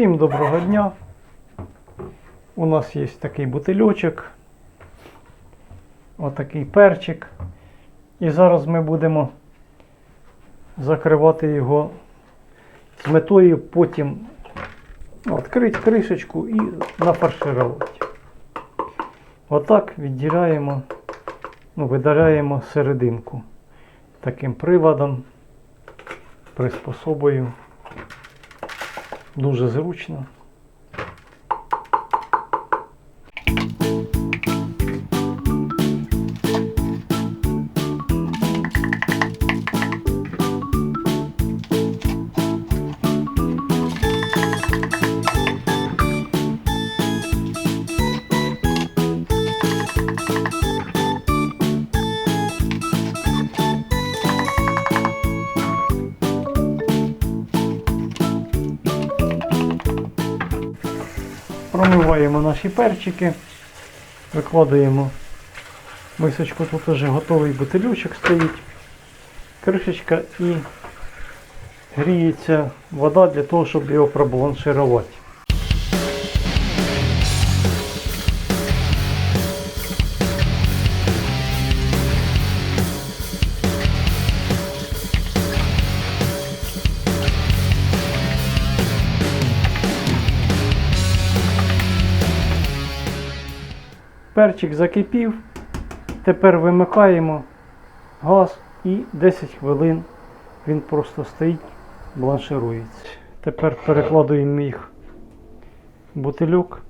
Всім доброго дня. У нас є такий бутильочок, отакий перчик. І зараз ми будемо закривати його з метою потім відкрити кришечку і нафарширувати. Отак відділяємо, ну, видаляємо серединку таким приладом, приспособою. Дуже зручно. Промиваємо наші перчики, викладаємо мисочку, тут вже готовий бутилючок стоїть, кришечка і гріється вода для того, щоб його пробланширувати. Перчик закипів. Тепер вимикаємо газ і 10 хвилин він просто стоїть, бланширується. Тепер перекладуємо їх в бутильок.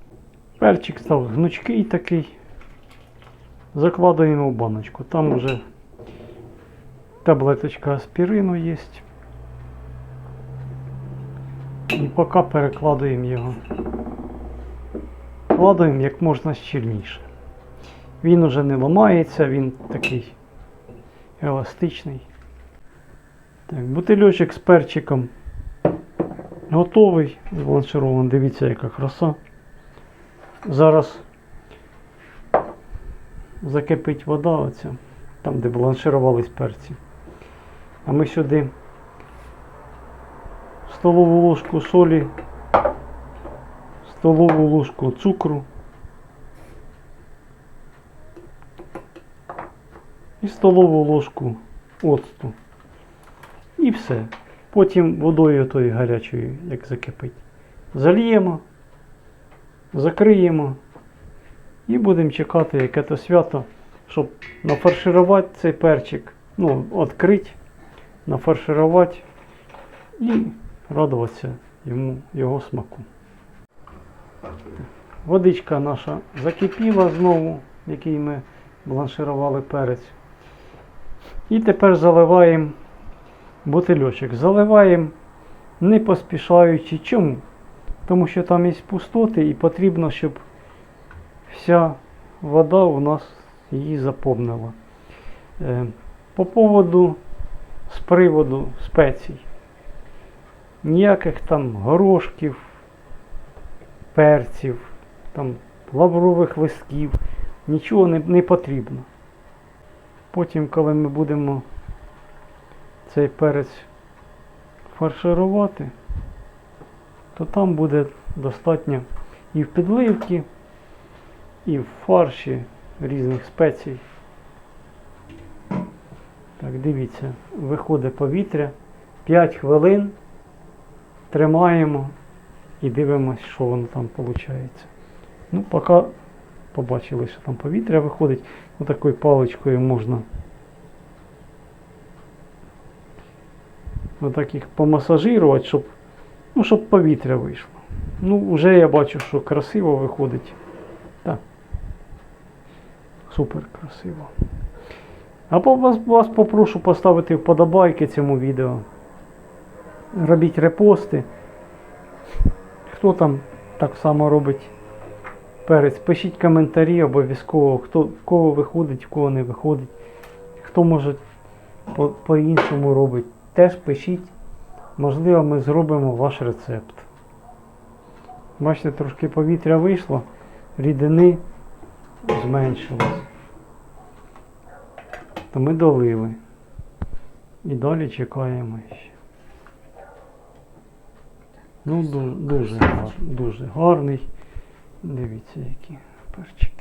Перчик став гнучкий такий. Закладуємо в баночку. Там вже таблеточка аспірину є. І поки перекладуємо його. Вкладаємо як можна щільніше. Він уже не ламається, він такий еластичний. Так, бутильочок з перчиком готовий, збалансирований. Дивіться, яка краса. Зараз закипить вода оця, там де баланширувались перці. А ми сюди столову ложку солі, столову ложку цукру і столову ложку оцту. І все. Потім водою тою гарячою, як закипить. Зальємо, закриємо і будемо чекати, яке то свято, щоб нафарширувати цей перчик, ну, відкрити, нафарширувати і радуватися йому, його смаку. Водичка наша закипіла знову, в якій ми бланширували перець. І тепер заливаємо бутильочок. Заливаємо не поспішаючи. Чому? Тому що там є пустоти і потрібно, щоб вся вода у нас її заповнила. Е, По поводу з приводу спецій. Ніяких там горошків, перців, там лаврових листків, нічого не, не потрібно. Потім, коли ми будемо цей перець фарширувати, то там буде достатньо і в підливки, і в фарші різних спецій. Так, дивіться, виходить повітря, 5 хвилин тримаємо і дивимося, що воно там виходить. Ну, поки побачили, що там повітря виходить, отакою паличкою можна отак їх помасажирувати, щоб, ну, щоб повітря вийшло. Ну, вже я бачу, що красиво виходить. Так. Супер красиво. А вас, вас попрошу поставити вподобайки цьому відео. Робіть репости. Хто там так само робить перець? Пишіть коментарі обов'язково, хто, в кого виходить, в кого не виходить. Хто може по- по-іншому робить. Теж пишіть. Можливо, ми зробимо ваш рецепт. Бачите, трошки повітря вийшло, рідини зменшилось. То ми долили. І далі чекаємо ще. Ну, дуже, дуже, дуже гарний. Дивіться, які перчики.